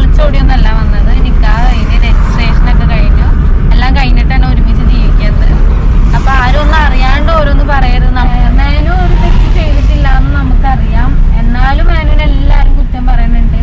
ഒളിച്ചോടിയൊന്നല്ല വന്നത്. നിക്കാഹ് കഴിഞ്ഞ് രജിസ്ട്രേഷൻ ഒക്കെ കഴിഞ്ഞു. എല്ലാം കഴിഞ്ഞിട്ടാണ് ഒരുമിച്ച് ജീവിക്കുന്നത്. അപ്പൊ ആരും ഒന്നും അറിയാണ്ട് ഓരോന്ന് പറയരുത്. മാനു ഒരു തെറ്റ് ചെയ്തിട്ടില്ല എന്ന് നമുക്കറിയാം. എന്നാലും മേനുവിനെ എല്ലാരും കുറ്റം പറയുന്നുണ്ട്.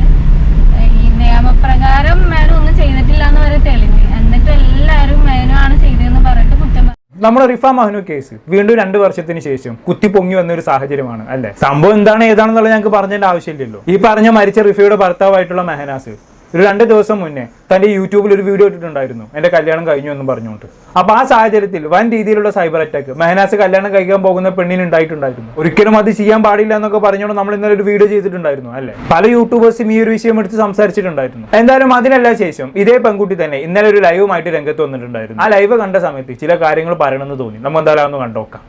ഈ നിയമപ്രകാരം മേനു ഒന്നും ചെയ്തിട്ടില്ല എന്ന് വരെ തെളിഞ്ഞു എന്നിട്ട് എല്ലാരും മേനു ആണ് ചെയ്തതെന്ന് പറഞ്ഞിട്ട് കുറ്റം പറ- നമ്മുടെ റിഫ മഹനു കേസ് വീണ്ടും രണ്ട് വർഷത്തിന് ശേഷം കുത്തി പൊങ്ങി വന്ന ഒരു സാഹചര്യമാണ് അല്ലെ? സംഭവം എന്താണ് ഏതാണെന്നുള്ളത് ഞങ്ങൾക്ക് പറഞ്ഞതിന്റെ ആവശ്യമില്ലല്ലോ. ഈ പറഞ്ഞ മരിച്ച റിഫയുടെ ഭർത്താവായിട്ടുള്ള മെഹനാസ് ഒരു രണ്ട് ദിവസം മുന്നേ തന്റെ യൂട്യൂബിൽ ഒരു വീഡിയോ ഇട്ടിട്ടുണ്ടായിരുന്നു. എന്റെ കല്യാണം കഴിഞ്ഞു എന്ന് പറഞ്ഞുകൊണ്ട്. അപ്പോൾ ആ സാഹചര്യത്തിൽ വൻ രീതിയിലുള്ള സൈബർ അറ്റാക്ക് മെഹനാസ് കല്യാണം കഴിക്കാൻ പോകുന്ന പെണ്ണിന് ഉണ്ടായിട്ടുണ്ടായിരുന്നു. ഒരിക്കലും അത് ചെയ്യാൻ പാടില്ല എന്നൊക്കെ പറഞ്ഞുകൊണ്ട് നമ്മൾ ഇന്നലെ ഒരു വീഡിയോ ചെയ്തിട്ടുണ്ടായിരുന്നു അല്ലേ? പല യൂട്യൂബേഴ്സും ഈ ഒരു വിഷയം എടുത്ത് സംസാരിച്ചിട്ടുണ്ടായിരുന്നു. എന്തായാലും അതിനല്ല ശേഷം ഇതേ പെൺകുട്ടി തന്നെ ഇന്നലെ ഒരു ലൈവുമായിട്ട് രംഗത്ത് വന്നിട്ടുണ്ടായിരുന്നു. ആ ലൈവ് കണ്ട സമയത്ത് ചില കാര്യങ്ങൾ പറയണമെന്ന് തോന്നി. നമ്മൾ എന്തായാലും ഒന്ന് കണ്ടോക്കാം.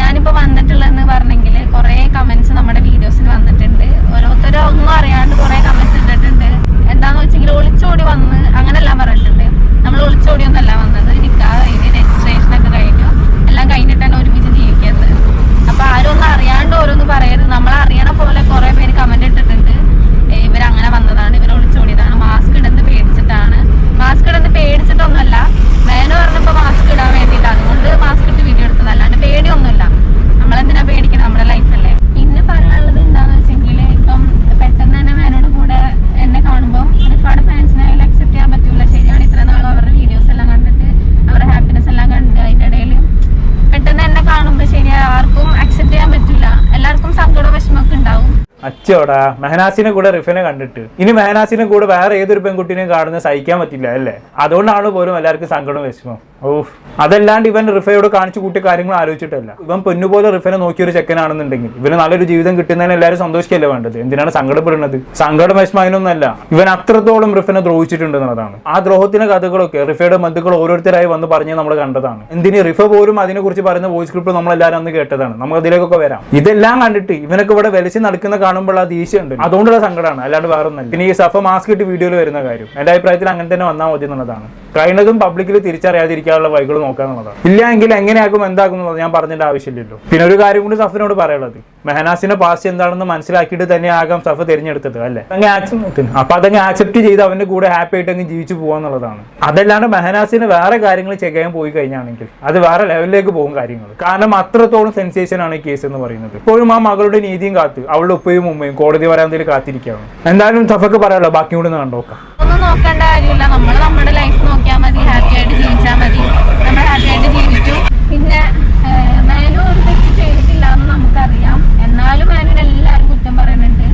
ഞാനിപ്പോ വന്നിട്ടുള്ളതെന്ന് പറഞ്ഞെങ്കിൽ കുറെ കമന്റ്സ് നമ്മുടെ വീഡിയോസിൽ വന്നിട്ടുണ്ട് ഓരോരുത്തരും ഒന്നും അറിയാണ്ട് കുറെ കമന്റ്സ് ഇട്ടിട്ടുണ്ട് എന്താന്ന് വെച്ചെങ്കിൽ ഒളിച്ചോടി വന്ന് അങ്ങനെല്ലാം പറഞ്ഞിട്ടുണ്ട്. നമ്മൾ ഒളിച്ചോടിയൊന്നല്ല വന്നത്. നിക്കാഹ് കഴിഞ്ഞ് രജിസ്ട്രേഷൻ ഒക്കെ കഴിഞ്ഞു. എല്ലാം കഴിഞ്ഞിട്ടാണ് ഒരുമിച്ച് ജീവിക്കുന്നത് അപ്പൊ ആരും ഒന്നും അറിയാണ്ട് ഓരോന്ന് പറയരുത്. നമ്മൾ അറിയണ പോലെ കുറെ പേര് കമന്റ് ഇട്ടിട്ടുണ്ട്. ഇവരങ്ങനെ വന്നതാണ് ഇവർ ഒളിച്ചോടിയതാണ് മാസ്ക് ഇടുന്നത് പേടിച്ചിട്ടാണ് മാസ്ക് ഇടുന്നത് പേടിച്ചിട്ടൊന്നുമല്ല മേനു പറഞ്ഞപ്പോ മാസ്ക് ഇടാൻ വേണ്ടിയിട്ട് അതുകൊണ്ട് മാസ്ക് ഇട്ട് വീഡിയോ എടുത്തത് അല്ലാണ്ട് പേടിയൊന്നുമില്ല നമ്മളെന്തിനാ പേടിക്കണം നമ്മുടെ ലൈഫല്ലേ പിന്നെ പറയാനുള്ളത് എന്താന്ന് വെച്ചെങ്കിൽ ഇപ്പം പെട്ടെന്ന് തന്നെ മേനോട് കൂടെ എന്നെ കാണുമ്പോൾ ഒരുപാട് ഫാൻസിനെ അതിൽ അക്സെപ്റ്റ് ചെയ്യാൻ പറ്റൂല ശരിയാണ് ഇത്ര നാളും അവരുടെ വീഡിയോസ് എല്ലാം കണ്ടിട്ട് അവരുടെ ഹാപ്പിനെസ് എല്ലാം കണ്ട് അതിന്റെ ഇടയിൽ പെട്ടെന്ന് എന്നെ കാണുമ്പോൾ ശരി ആർക്കും അക്സെപ്റ്റ് ചെയ്യാൻ പറ്റില്ല എല്ലാവർക്കും സങ്കടവും വിഷമമൊക്കെ ഉണ്ടാവും അച്ചോടാ മെഹനാസിനെ കൂടെ റിഫനെ കണ്ടിട്ട്. ഇനി മെഹനാസിനെ കൂടെ വേറെ ഏതൊരു പെൺകുട്ടിനെയും കാണുന്ന സഹിക്കാൻ പറ്റില്ല അല്ലേ? അതുകൊണ്ടാണ് പോലും എല്ലാവർക്കും സങ്കടം വിഷമം ഓഹ് അതല്ലാണ്ട് ഇവൻ റിഫയോട് കാണിച്ചു കൂട്ടിയ കാര്യങ്ങൾ ആലോചിച്ചിട്ടല്ല. ഇവൻ പൊന്നുപോലെ റിഫനെ നോക്കിയൊരു ചെക്കനാണെന്നുണ്ടെങ്കിൽ ഇവന് നല്ലൊരു ജീവിതം കിട്ടുന്നതിന് എല്ലാവരും സന്തോഷിക്കല്ലേ വേണ്ടത്? എന്തിനാണ് സങ്കടപ്പെടുന്നത്? സങ്കടം വിഷമതിനൊന്നല്ല ഇവൻ അത്രത്തോളം റിഫനെ ദ്രോഹിച്ചിട്ടുണ്ട് എന്നുള്ളതാണ്. ആ ദ്രോഹത്തിന്റെ കഥകളൊക്കെ റിഫയുടെ ബന്ധുക്കൾ ഓരോരുത്തരായി വന്ന് പറഞ്ഞ് നമ്മൾ കണ്ടതാണ്. എന്തിന് റിഫ പോലും അതിനെക്കുറിച്ച് പറയുന്ന വോയിസ് ക്ലിപ്പ് നമ്മൾ എല്ലാവരും അന്ന് കേട്ടതാണ്. നമുക്ക് അതിലേക്കൊക്കെ വരാം. ഇതെല്ലാം കണ്ടിട്ട് ഇവനൊക്കെ ഇവിടെ വലിച്ച് നടക്കുന്ന കാണുമ്പോൾ ആ ദേഷ്യം ഉണ്ട് അതുകൊണ്ടുള്ള സങ്കടമാണ്. അല്ലാണ്ട് വേറെ ഒന്നല്ല പിന്നെ ഈ സഫ മാസ്ക് ഇട്ട് വീഡിയോയിൽ വരുന്ന കാര്യം. എന്റെ അഭിപ്രായത്തിൽ അങ്ങനെ തന്നെ വന്നാൽ മതി എന്നുള്ളതാണ്. കഴിയുന്നതും പബ്ലിക്കിൽ തിരിച്ചറിയാതിരിക്കാനുള്ള വഴികൾ നോക്കുക എന്നുള്ളതാണ്. ഇല്ല എങ്കിൽ എങ്ങനെയാകും എന്താകും എന്നുള്ളത് ഞാൻ പറഞ്ഞിട്ട് ആവശ്യമില്ലല്ലോ. പിന്നെ ഒരു കാര്യം കൂടി സഫിനോട് പറയുള്ളത് മെഹനാസിന്റെ പാസ് എന്താണെന്ന് മനസ്സിലാക്കിയിട്ട് തന്നെ ആകാം സഫ തിരഞ്ഞെടുത്തത് അല്ലേ? അപ്പൊ അതങ്ങ് ആക്സെപ്റ്റ് ചെയ്ത് അവന്റെ കൂടെ ഹാപ്പി ആയിട്ട് അങ്ങ് ജീവിച്ചു പോകാന്നുള്ളതാണ് അതല്ലാണ്ട് മെഹനാസിന് വേറെ കാര്യങ്ങൾ ചെക്ക് ചെയ്യാൻ പോയി കഴിഞ്ഞാണെങ്കിൽ അത് വേറെ ലെവലിലേക്ക് പോകും കാര്യങ്ങൾ. കാരണം അത്രത്തോളം സെൻസേഷൻ ആണ് ഈ കേസ് എന്ന് പറയുന്നത്. ഇപ്പോഴും ആ മകളുടെ നീതിയും കാത്ത് അവളുടെ ഉപ്പയും ഉമ്മയും കോടതി വരാൻ കാത്തിരിക്കുകയാണ്. എന്തായാലും സഫക്ക് പറയാനുള്ളത് ബാക്കി കൂടി കണ്ടോക്കാം. നോക്കേണ്ട കാര്യമില്ല. നമ്മൾ നമ്മുടെ ലൈഫ് നോക്കിയാൽ മതി ഹാപ്പി ആയിട്ട് ജീവിച്ചാൽ മതി. നമ്മൾ ഹാപ്പി ആയിട്ട് ജീവിച്ചു. പിന്നെ മാനു ഒരു തെറ്റ് ചെയ്തിട്ടില്ല എന്ന് നമുക്കറിയാം. എന്നാലും മേനുവിന് എല്ലാവരും കുറ്റം പറയുന്നുണ്ട്.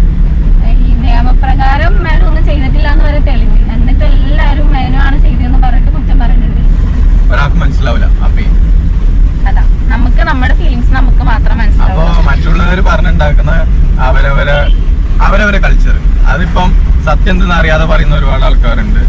ഈ നിയമപ്രകാരം മാനു ഒന്നും ചെയ്തിട്ടില്ല എന്ന് വരെ തെളിവ് എന്നിട്ട് എല്ലാവരും മാനു ആണ് ചെയ്തതെന്ന് പറഞ്ഞിട്ട് കുറ്റം പറയുന്നുണ്ട്. ഒരാൾക്ക് മനസ്സിലാവില്ല. അതാ. നമുക്ക് നമ്മുടെ ഫീലിങ്സ് നമുക്ക് മാത്രം മനസ്സിലാവും മറ്റുള്ളവർ പറഞ്ഞുണ്ടാക്കുന്ന അവരവരെ അവരവരെ കൾച്ചർ അതിപ്പം സത്യം എന്തെന്ന് അറിയാതെ പറയുന്ന ഒരുപാട് ആൾക്കാരുണ്ട്.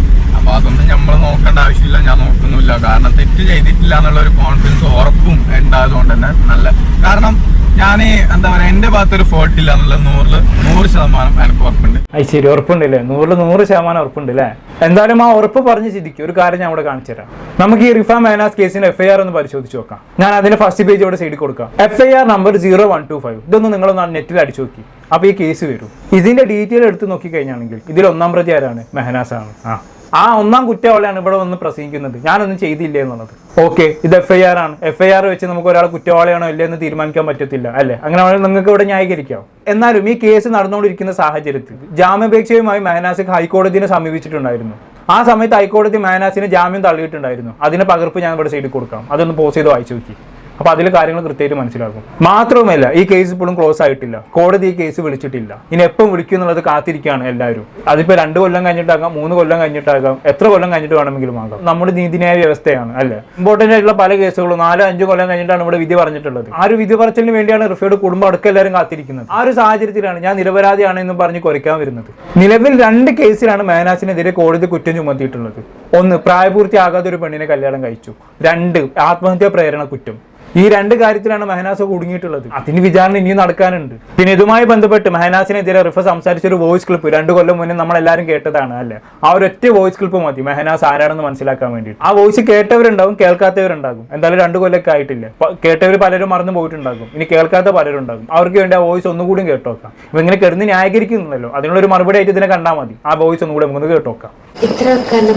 അപ്പൊ അതൊന്നും നമ്മൾ നോക്കേണ്ട ആവശ്യമില്ല. ഞാൻ നോക്കുന്നില്ല കാരണം തെറ്റ് ചെയ്തിട്ടില്ല എന്നുള്ള ഒരു കോൺഫിഡൻസ് ഉറപ്പും ഉണ്ടായതുകൊണ്ട് തന്നെ നല്ല കാരണം ഞാൻ എന്താ പറയാ എന്റെ ഭാഗത്ത് ഒരു ഫോൾട്ട് ഇല്ല എന്നുള്ള നൂറിൽ നൂറ് ശതമാനം എനിക്ക് ഉറപ്പുണ്ട്. അത് ശരി ഉറപ്പുണ്ടല്ലേ? നൂറിൽ നൂറ് ശതമാനം ഉറപ്പുണ്ട് അല്ലേ എന്തായാലും ആ ഉറപ്പ് പറഞ്ഞ് ചിന്തിക്കും. ഒരു കാര്യം ഞാൻ ഇവിടെ കാണിച്ചു തരാം. നമുക്ക് ഈ റിഫാം മേനാസ് കേസിന്റെ എഫ് ഐ ആർ ഒന്ന് പരിശോധിച്ച് നോക്കാം. ഞാൻ അതിന്റെ ഫസ്റ്റ് പേജ് ഇവിടെ സൈഡിൽ കൊടുക്കാം. F I R number zero one two five ഇതൊന്ന് നിങ്ങളൊന്ന് നെറ്റിൽ അടിച്ചു നോക്കി. അപ്പൊ ഈ കേസ് വരും. ഇതിന്റെ ഡീറ്റെയിൽ എടുത്ത് നോക്കി കഴിഞ്ഞാണെങ്കിൽ ഇതിൽ ഒന്നാം പ്രതി ആരാണ്? മെഹനാസ് ആണ് ആ. ആ ഒന്നാം കുറ്റവാളിയാണ് ഇവിടെ വന്ന് പ്രസംഗിക്കുന്നത്. ഞാനൊന്നും ചെയ്തില്ല എന്നുള്ളത്. ഓക്കെ ഇത് എഫ് ഐ ആർ ആണ്. എഫ് ഐ ആർ വെച്ച് നമുക്ക് ഒരാൾ കുറ്റവാളിയാണോ ഇല്ലേ എന്ന് തീരുമാനിക്കാൻ പറ്റത്തില്ല അല്ലേ? അങ്ങനെ നിങ്ങൾക്ക് ഇവിടെ ന്യായീകരിക്കാം. എന്നാലും ഈ കേസ് നടന്നുകൊണ്ടിരിക്കുന്ന സാഹചര്യത്തിൽ ജാമ്യപേക്ഷയുമായി മഹനാസിക് ഹൈക്കോടതിയെ സമീപിച്ചിട്ടുണ്ടായിരുന്നു. ആ സമയത്ത് ഹൈക്കോടതി മഹനാസിന് ജാമ്യം തള്ളിയിട്ടുണ്ടായിരുന്നു. അതിന് പകർപ്പ് ഞാൻ ഇവിടെ സൈഡിൽ കൊടുക്കാം. അതൊന്ന് പോസ് ചെയ്ത് വായിച്ചു നോക്കി. അപ്പൊ അതിൽ കാര്യങ്ങൾ കൃത്യമായിട്ട് മനസ്സിലാക്കും. മാത്രവുമല്ല ഈ കേസ് ഇപ്പോഴും ക്ലോസ് ആയിട്ടില്ല. കോടതി ഈ കേസ് വിളിച്ചിട്ടില്ല. ഇനി എപ്പം വിളിക്കും എന്നുള്ളത് കാത്തിരിക്കുകയാണ് എല്ലാവരും. അതിപ്പോ രണ്ട് കൊല്ലം കഴിഞ്ഞിട്ടാകാം മൂന്ന് കൊല്ലം കഴിഞ്ഞിട്ടാകാം എത്ര കൊല്ലം കഴിഞ്ഞിട്ട് വേണമെങ്കിലും ആകാം. നമ്മുടെ നീതിന്യായ വ്യവസ്ഥയാണ് അല്ലേ? ഇമ്പോർട്ടന്റ് ആയിട്ടുള്ള പല കേസുകളും നാലോ അഞ്ചോ കൊല്ലം കഴിഞ്ഞിട്ടാണ് ഇവിടെ വിധി പറഞ്ഞിട്ടുള്ളത്. ആ ഒരു വിധി പറച്ചിലിന് വേണ്ടിയാണ് റിഫയുടെ കുടുംബം അടക്കം എല്ലാവരും കാത്തിരിക്കുന്നത്. ആ ഒരു സാഹചര്യത്തിലാണ് ഞാൻ നിരപരാധിയാണ് എന്ന് പറഞ്ഞ് കുറയ്ക്കാൻ വരുന്നത്. നിലവിൽ രണ്ട് കേസിലാണ് മേനാസിനെതിരെ കോടതി കുറ്റം ചുമത്തിയിട്ടുള്ളത്. ഒന്ന് പ്രായപൂർത്തിയാകാത്ത ഒരു പെണ്ണിനെ കല്യാണം കഴിച്ചു. രണ്ട് ആത്മഹത്യാ പ്രേരണ കുറ്റം. ഈ രണ്ട് കാര്യത്തിലാണ് മെഹനാസ് കുടുങ്ങിയിട്ടുള്ളത് അതിന് വിചാരണ ഇനിയും നടക്കാനുണ്ട്. പിന്നെ ഇതുമായി ബന്ധപ്പെട്ട് മെഹനാസിനെതിരെ റിഫ സംസാരിച്ച ഒരു വോയിസ് ക്ലിപ്പ് രണ്ടു കൊല്ലം മുന്നേ നമ്മൾ എല്ലാവരും കേട്ടതാണ് അല്ലേ? ആ ഒരൊറ്റ വോയിസ് ക്ലിപ്പ് മതി മെഹനാസ് ആരാണെന്ന് മനസ്സിലാക്കാൻ വേണ്ടി ആ വോയിസ് കേട്ടവരുണ്ടാവും കേൾക്കാത്തവരുണ്ടാകും. എന്തായാലും രണ്ടു കൊല്ലൊക്കെ ആയിട്ടില്ല. കേട്ടവർ പലരും മറന്നു പോയിട്ടുണ്ടാകും. ഇനി കേൾക്കാത്ത പലരും ഉണ്ടാകും അവർക്ക് വേണ്ടി ആ വോയിസ് ഒന്നുകൂടി കേട്ടോക്കാം. ഇവ ഇങ്ങനെ കിടന്ന് ന്യായീകരിക്കുന്നുണ്ടല്ലോ. അതിനുള്ളൊരു മറുപടി ആയിട്ട് ഇതിനെ കണ്ടാൽ മതി. ആ വോയിസ് ഒന്നുകൂടി നമുക്ക് കേട്ടോക്കാം. ഇത്ര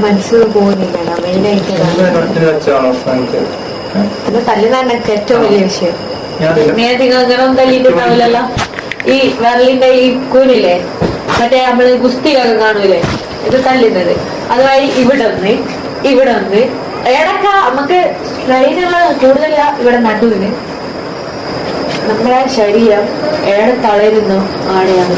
മനസ്സിൽ പോകുന്നില്ല അത് ഏറ്റവും വലിയ വിഷയം. മേധികം തല്ലിയിട്ടുണ്ടാവില്ലല്ലോ ഈ വിരലിന്റെ ഈ കൂരില്ലേ മറ്റേ നമ്മൾ ഗുസ്തിയിലൊക്കെ കാണൂലേ? ഇത് തല്ലുന്നത്. അതുവഴി ഇവിടെ ഒന്ന് ഇവിടെ ഒന്ന് ഇടക്ക നമുക്ക് സ്ട്രെയിനുള്ള കൂടുതല ഇവിടെ നടുവിന്. നമ്മളെ ശരീരം ഏടെ തളരുന്നു ആടെയാണ്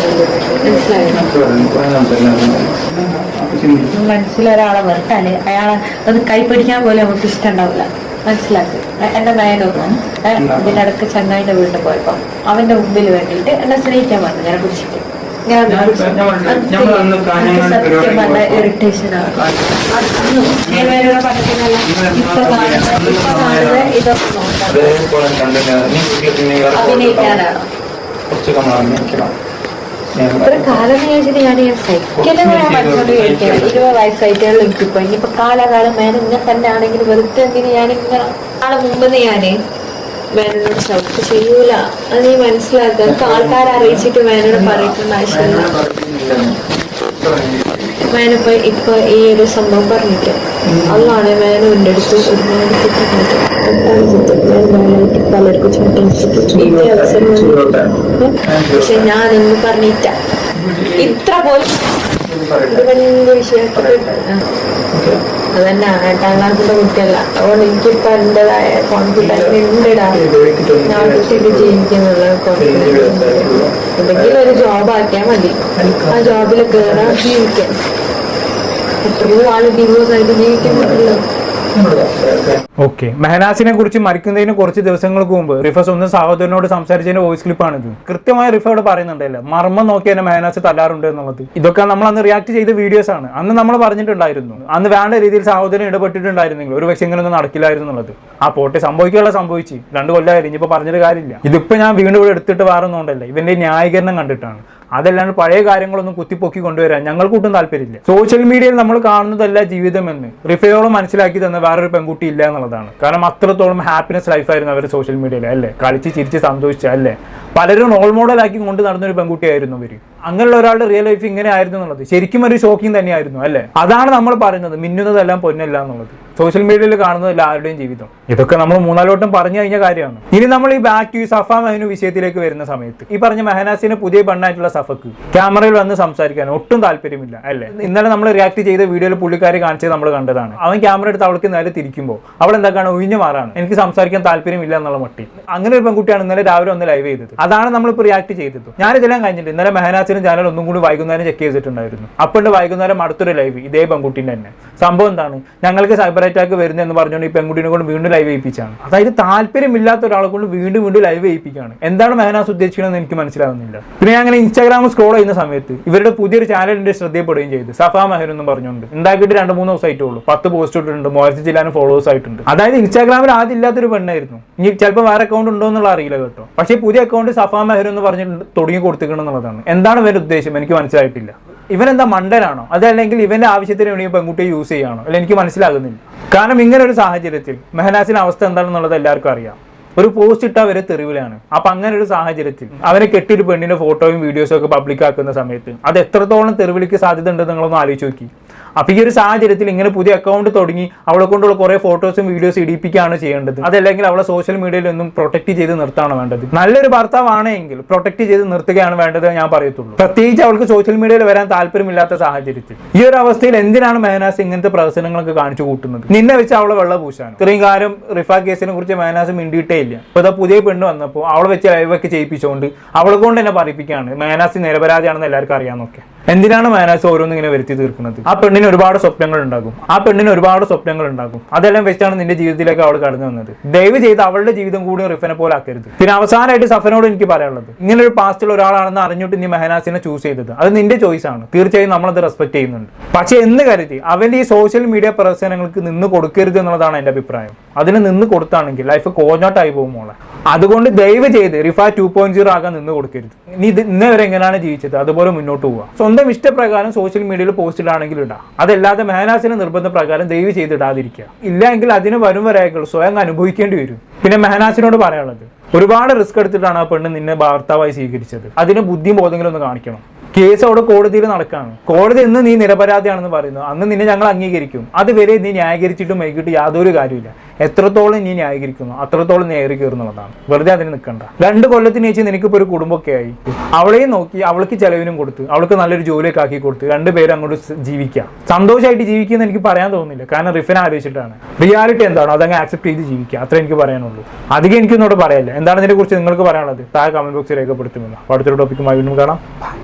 മനസ്സിലൊരാളെ വെറുത്താൽ അയാളെ അത് കൈപ്പിടിക്കാൻ പോലും നമുക്ക് ഇഷ്ടമുണ്ടാവില്ല മനസ്സിലാക്കി. എന്റെ നയനൊന്നും ഇതിനിടക്ക് ചങ്ങായിന്റെ വീട്ടിൽ പോയപ്പോ അവന്റെ മുമ്പിൽ വേണ്ടിയിട്ട് എന്നെ സ്നേഹിക്കാൻ വന്നു ഞാൻ കുടിച്ചിട്ട്. ഞാൻ സത്യം പറഞ്ഞ ഇറിറ്റേഷൻ ആണ്. അഭിനയിക്കാനാണ് കാണുന്ന ഇപ്പൊ കാണുന്ന ഇതൊക്കെ നോക്കാം. അഭിനയിക്കാനാണോ. ഒരു കാലം വിചാരിച്ചിട്ട് ഞാൻ സൈക്കിളിൽ മറ്റോട് കഴിക്കണം ഇരുപത് വയസ്സായിട്ടുള്ള എനിക്കിപ്പോ ഇനിയിപ്പോ കാലാകാലം മേന ഇങ്ങനെ തന്നെ ആണെങ്കിൽ വെറുതെ എന്തിന് ഞാനിങ്ങനെ ആളെ മുമ്പ് ഞാൻ വേനോട് ഷൗട്ട് ചെയ്യൂല. അത് നീ മനസ്സിലാക്കുക ആൾക്കാരെ അറിയിച്ചിട്ട് വേനോട് പറയിക്കേണ്ട ആവശ്യമില്ല. മേനിപ്പോ ഇപ്പൊ ഈ ഒരു സംഭവം പറഞ്ഞിട്ട്. അതാണ് മേന എന്റെ അടുത്ത് ഒരുപാട് കുറ്റമായിട്ട്. പക്ഷെ ഞാൻ ഇന്ന് പറഞ്ഞിട്ട ഇത്ര പോലും വലിയ വിഷയമായിട്ട് അതന്നെ എട്ടാം ക്ലാസ്സിലെ കുട്ടിയല്ല. അതുകൊണ്ട് എനിക്കിപ്പോ എന്റേതായ കോൺഫിഡൻസ് ഉണ്ടിടാ. ഞാൻ കുട്ടിക്ക് ജീവിക്കുന്നുള്ള കോൺഫിഡൻസ് എന്തെങ്കിലും ഒരു ജോബ് ആക്കിയാൽ മതി. ആ ജോബിൽ കയറാൻ ജീവിക്കാം. ഓക്കെ. മെഹനാസിനെ കുറിച്ച് മരിക്കുന്നതിന് കുറച്ച് ദിവസങ്ങൾക്ക് മുമ്പ് റിഫ സ്വന്തം സഹോദരനോട് സംസാരിച്ചതിന്റെ വോയിസ് ക്ലിപ്പാണിത് കൃത്യമായി റിഫ അവിടെ പറയുന്നുണ്ടല്ലോ. മർമ്മം നോക്കി തന്നെ മെഹനാസ് തല്ലാറുണ്ട് എന്നുള്ളത്. ഇതൊക്കെ നമ്മൾ അന്ന് റിയാക്ട് ചെയ്ത വീഡിയോസ് ആണ്. അന്ന് നമ്മൾ പറഞ്ഞിട്ടുണ്ടായിരുന്നു. അന്ന് വേണ്ട രീതിയിൽ സഹോദരൻ ഇടപെട്ടിട്ടുണ്ടായിരുന്നെങ്കിൽ ഒരു പക്ഷേ ഇങ്ങനെയൊന്നും നടക്കില്ലായിരുന്നു എന്നുള്ളത്. ആ പോട്ടെ സംഭവിക്കാനുള്ള സംഭവിച്ചു. രണ്ട് കൊല്ലമായിരുന്നു ഇനിയിപ്പോ പറഞ്ഞിട്ട് കാര്യമില്ല. ഇതിപ്പോ ഞാൻ വീണ്ടും ഇവിടെ എടുത്തിട്ട് വേറൊന്നുകൊണ്ടല്ല. ഇവന്റെ ന്യായീകരണം കണ്ടിട്ടാണ്. അതല്ലാണ്ട് പഴയ കാര്യങ്ങളൊന്നും കുത്തിപ്പൊക്കി കൊണ്ടുവരാൻ ഞങ്ങൾക്കൊട്ടും താല്പര്യമില്ല. സോഷ്യൽ മീഡിയയിൽ നമ്മൾ കാണുന്നതല്ല ജീവിതമെന്ന് റിഫയോളം മനസ്സിലാക്കി തന്ന വേറൊരു പെൺകുട്ടി ഇല്ല എന്നുള്ളതാണ്. കാരണം അത്രത്തോളം ഹാപ്പിനെസ് ലൈഫായിരുന്നു അവർ സോഷ്യൽ മീഡിയയിൽ അല്ലേ? കളിച്ച് ചിരിച്ച് സന്തോഷിച്ച അല്ലേ? പലരും റോൾ മോഡലാക്കി കൊണ്ട് നടന്നൊരു പെൺകുട്ടിയായിരുന്നു ഇവർ. അങ്ങനെയുള്ള ഒരാളുടെ റിയൽ ലൈഫ് ഇങ്ങനെ ആയിരുന്നു എന്നുള്ളത്. ശരിക്കും ഒരു ഷോക്കിംഗ് തന്നെയായിരുന്നു അല്ലേ? അതാണ് നമ്മൾ പറയുന്നത് മിന്നുന്നതെല്ലാം പൊന്നല്ല എന്നുള്ളത്. സോഷ്യൽ മീഡിയയിൽ കാണുന്നതല്ല ആരുടെയും ജീവിതം. ഇതൊക്കെ നമ്മൾ മൂന്നാലോട്ടം പറഞ്ഞു കഴിഞ്ഞ കാര്യമാണ്. ഇനി നമ്മൾ ഈ ബാക്ക് സഫ മെഹനു വിഷയത്തിലേക്ക് വരുന്ന സമയത്ത് ഈ പറഞ്ഞ മെഹനാസിന് പുതിയ പെണ്ണായിട്ടുള്ള സഫക്ക് ക്യാമറയിൽ വന്ന് സംസാരിക്കാൻ ഒട്ടും താല്പര്യമില്ല അല്ലേ? ഇന്നലെ നമ്മൾ റിയാക്ട് ചെയ്ത വീഡിയോയിൽ പുള്ളിക്കാരെ കാണിച്ചത് നമ്മൾ കണ്ടതാണ്. അവൻ ക്യാമറ എടുത്ത് അവൾക്ക് നേരെ തിരിക്കുമ്പോൾ അവൾ എന്താക്കാണ് ഒഴിഞ്ഞു മാറാണ്. എനിക്ക് സംസാരിക്കാൻ താല്പര്യമില്ല എന്നുള്ള മട്ടി അങ്ങനെ ഒരു പെൺകുട്ടിയാണ് ഇന്നലെ രാവിലെ ഒന്ന് ലൈവ് ചെയ്തത്. അതാണ് നമ്മളിപ്പോൾ റിയാക്ട് ചെയ്തത്. ഞാനിതെല്ലാം കഴിഞ്ഞിട്ട് ഇന്നലെ മെഹനാസിന് ചാനൽ ഒന്നും കൂടി വൈകുന്നേരം ചെക്ക് ചെയ്തിട്ടുണ്ടായിരുന്നു. അപ്പോൾ വൈകുന്നേരം അടുത്തൊരു ലൈവ് ഇതേ പെൺകുട്ടീന്റെ തന്നെ. സംഭവം എന്താണ്? ഞങ്ങൾക്ക് സൈബർ അറ്റാക്ക് വരുന്നതെന്ന് പറഞ്ഞുകൊണ്ട് ഈ പെൺകുട്ടീനെ കൊണ്ട് വീണ്ടും ലൈവ് ചെയ്യിപ്പിച്ചാണ് അതായത് താല്പര്യമില്ലാത്ത ഒരാളെ കൊണ്ട് വീണ്ടും വീണ്ടും ലൈവ് ചെയ്യിപ്പിക്കുകയാണ് എന്താണ് മെഹനാസ് ഉദ്ദേശിക്കണമെന്ന് എനിക്ക് മനസ്സിലാവുന്നില്ല. പിന്നെ അങ്ങനെ ഇൻസ്റ്റാഗ്രാം സ്ക്രോൾ ചെയ്യുന്ന സമയത്ത് ഇവരുടെ പുതിയൊരു ചാനലിന്റെ ശ്രദ്ധയപ്പെടുകയും ചെയ്തു. സഫ മെഹൻ എന്ന് പറഞ്ഞുകൊണ്ട്. ഉണ്ടാക്കിയിട്ട് രണ്ട് മൂന്ന് ദിവസമായിട്ടേ ഉള്ളൂ. പത്ത് പോസ്റ്റ് ഇട്ടിട്ടുണ്ട്. മോഹൻസി ജില്ലാനും ഫോളോവേഴ്സ് ആയിട്ടുണ്ട്. അതായത് ഇൻസ്റ്റാഗ്രാമിൽ ആദ്യം ഇല്ലാത്തൊരു പെണ്ണായിരുന്നു. ഇനി ചിലപ്പോൾ വേറെ അക്കൗണ്ട് ഉണ്ടോ എന്നുള്ള അറിയില്ല കേട്ടോ. പക്ഷേ പുതിയ അക്കൗണ്ട് സഫ മെഹർ എന്ന് പറഞ്ഞിട്ട് തുടങ്ങി കൊടുത്തിക്കണം എന്നുള്ളതാണ്. എന്താണ് ഇവരുടെ ഉദ്ദേശം എനിക്ക് മനസ്സിലായിട്ടില്ല. ഇവൻ എന്താ മണ്ടനാണോ? അതല്ലെങ്കിൽ ഇവന്റെ ആവശ്യത്തിന് വേണ്ടി പെൺകുട്ടിയെ യൂസ് ചെയ്യാണോ അല്ല എനിക്ക് മനസ്സിലാകുന്നില്ല. കാരണം ഇങ്ങനെ ഒരു സാഹചര്യത്തിൽ മെഹനാസിന് അവസ്ഥ എന്താണെന്നുള്ളത് എല്ലാവർക്കും അറിയാം. ഒരു പോസ്റ്റ് ഇട്ട അവരെ തെറിവിലാണ്. അപ്പൊ അങ്ങനെ ഒരു സാഹചര്യത്തിൽ അവനെ കെട്ടിയൊരു പെണ്ണിന്റെ ഫോട്ടോയും വീഡിയോസും ഒക്കെ പബ്ലിക് ആക്കുന്ന സമയത്ത് അത് എത്രത്തോളം തെറിവിളിക്ക് സാധ്യത ഉണ്ടെന്ന് നിങ്ങളൊന്ന് ആലോചിച്ച് നോക്കി. അപ്പൊ ഈ ഒരു സാഹചര്യത്തിൽ ഇങ്ങനെ പുതിയ അക്കൗണ്ട് തുടങ്ങി അവളെ കൊണ്ടുള്ള കുറേ ഫോട്ടോസും വീഡിയോസും ഇടിപ്പിക്കുകയാണ് ചെയ്യേണ്ടത്. അതല്ലെങ്കിൽ അവളെ സോഷ്യൽ മീഡിയയിൽ ഒന്നും പ്രൊട്ടക്ട് ചെയ്ത് നിർത്താണോ വേണ്ടത്. നല്ലൊരു ഭർത്താവാണെങ്കിൽ പ്രൊട്ടക്ട് ചെയ്ത് നിർത്തുകയാണ് വേണ്ടത് ഞാൻ പറയത്തുള്ളൂ. പ്രത്യേകിച്ച് അവൾക്ക് സോഷ്യൽ മീഡിയയിൽ വരാൻ താല്പര്യമില്ലാത്ത സാഹചര്യത്തിൽ. ഈ ഒരു അവസ്ഥയിൽ എന്തിനാണ് മേനാസ് ഇങ്ങനത്തെ പ്രവർത്തനങ്ങളൊക്കെ കാണിച്ചു കൂട്ടുന്നത്? നിന്നെ വെച്ച് അവളെ വെള്ള പൂശാൻ ഇത്രയും കാലം റിഫ കേസിനെ കുറിച്ച് മേനാസ് മിണ്ടിയിട്ടേ ഇല്ല. ഇപ്പൊ ഇതാ പുതിയ പെണ്ണ് വന്നപ്പോൾ അവളെ വെച്ച് ലൈവൊക്കെ ചെയ്യിപ്പിച്ചുകൊണ്ട് അവളെ കൊണ്ട് തന്നെ പറയിപ്പിക്കുകയാണ് മേനാസ് നിരപരാധിയാണെന്ന് എല്ലാവർക്കും അറിയാമെന്നൊക്കെ എന്തിനാണ് മഹനാസ് ഓരോന്നും ഇങ്ങനെ വരുത്തി തീർക്കുന്നത്? ആ പെണ്ണിന് ഒരുപാട് സ്വപ്നങ്ങൾ ഉണ്ടാകും. ആ പെണ്ണിന് ഒരുപാട് സ്വപ്നങ്ങൾ ഉണ്ടാകും. അതെല്ലാം വെച്ചാണ് നിന്റെ ജീവിതത്തിലേക്ക് അവൾ കടന്നു വന്നത്. ദയവ് ചെയ്ത് അവളുടെ ജീവിതം കൂടി റിഫനെ പോലെ ആക്കരുത്. പിന്നെ അവസാനമായിട്ട് സഫനോട് എനിക്ക് പറയാനുള്ളത്. ഇങ്ങനെ ഒരു പാസ്റ്റിൽ ഒരാളാണെന്ന് അറിഞ്ഞിട്ട് നീ മെഹനാസിനെ ചൂസ് ചെയ്തത്. അത് നിന്റെ ചോയ്സ് ആണ്. തീർച്ചയായും നമ്മളത് റെസ്പെക്ട് ചെയ്യുന്നുണ്ട്. പക്ഷെ എന്ന് കരുതി അവന്റെ ഈ സോഷ്യൽ മീഡിയ പ്രവർത്തനങ്ങൾക്ക് നിന്ന് കൊടുക്കരുത് എന്നുള്ളതാണ് എന്റെ അഭിപ്രായം. അതിന് നിന്ന് കൊടുത്താണെങ്കിൽ ലൈഫ് കോഞ്ഞോട്ടായി പോകും മോളെ. അതുകൊണ്ട് ദയവ് ചെയ്ത് റിഫ ടു പോയിന്റ് സീറോ ആകാൻ നിന്ന് കൊടുക്കരുത്. നീ ഇന്നേ വരെ എങ്ങനെയാണ് ജീവിച്ചത്? അതുപോലെ മുന്നോട്ട് പോവുക. സ്വന്തം ഇഷ്ടപ്രകാരം സോഷ്യൽ മീഡിയയിൽ പോസ്റ്റ് ഇടാണെങ്കിൽ ഇടാം. അതല്ലാതെ മെഹനാസിന്റെ നിർബന്ധപ്രകാരം ദയവ് ചെയ്തിടാതിരിക്കുക ഇല്ല ഇല്ലെങ്കിൽ അതിന് വരും വരായകൾ സ്വയം അനുഭവിക്കേണ്ടി വരും. പിന്നെ മെഹനാസിനോട് പറയാനുള്ളത് ഒരുപാട് റിസ്ക് എടുത്തിട്ടാണ് ആ പെണ്ണ് നിന്നെ ഭർത്താവായി സ്വീകരിച്ചത്. അതിന് ബുദ്ധിയും ബോധങ്ങളും ഒന്ന് കാണിക്കണം. കേസ് അവിടെ കോടതിയിൽ നടക്കുകയാണ് കോടതി ഇന്ന് നീ നിരപരാധിയാണെന്ന് പറയുന്നു. അന്ന് നിന്നെ ഞങ്ങൾ അംഗീകരിക്കും. അതുവരെ നീ ന്യായീകരിച്ചിട്ടും വൈകിട്ട് യാതൊരു കാര്യമില്ല എത്രത്തോളം നീ ന്യായീകരിക്കുന്നു അത്രത്തോളം നീ ഏറി കയറുന്നുള്ളതാണ് വെറുതെ അതിന് നിൽക്കണ്ട. രണ്ട് കൊല്ലത്തിന് ചേച്ചി നിനക്കിപ്പോൾ ഒരു കുടുംബമൊക്കെ ആയി. അവളെയും നോക്കി അവൾക്ക് ചെലവിനും കൊടുത്ത് അവൾക്ക് നല്ലൊരു ജോലിയൊക്കെ ആക്കി കൊടുത്ത് രണ്ടുപേരും അങ്ങോട്ട് ജീവിക്കാം. സന്തോഷമായിട്ട് ജീവിക്കുമെന്ന് എനിക്ക് പറയാൻ തോന്നുന്നില്ല. കാരണം റിഫൻ ആലോചിച്ചിട്ടാണ്. റിയാലിറ്റി എന്താണോ? അതങ്ങ് ആക്സെപ്റ്റ് ചെയ്ത് ജീവിക്കുക അത്ര എനിക്ക് പറയാനുള്ളൂ. അധികം എനിക്കൊന്നോട് പറയാനില്ല എന്താണ് ഇതിനെ കുറിച്ച് നിങ്ങൾക്ക് പറയാനുള്ളത്? താഴെ കമന്റ് ബോക്സിൽ രേഖപ്പെടുത്തുമല്ലോ അടുത്തൊരു ടോപ്പിക്കുമായി വീണ്ടും കാണാം.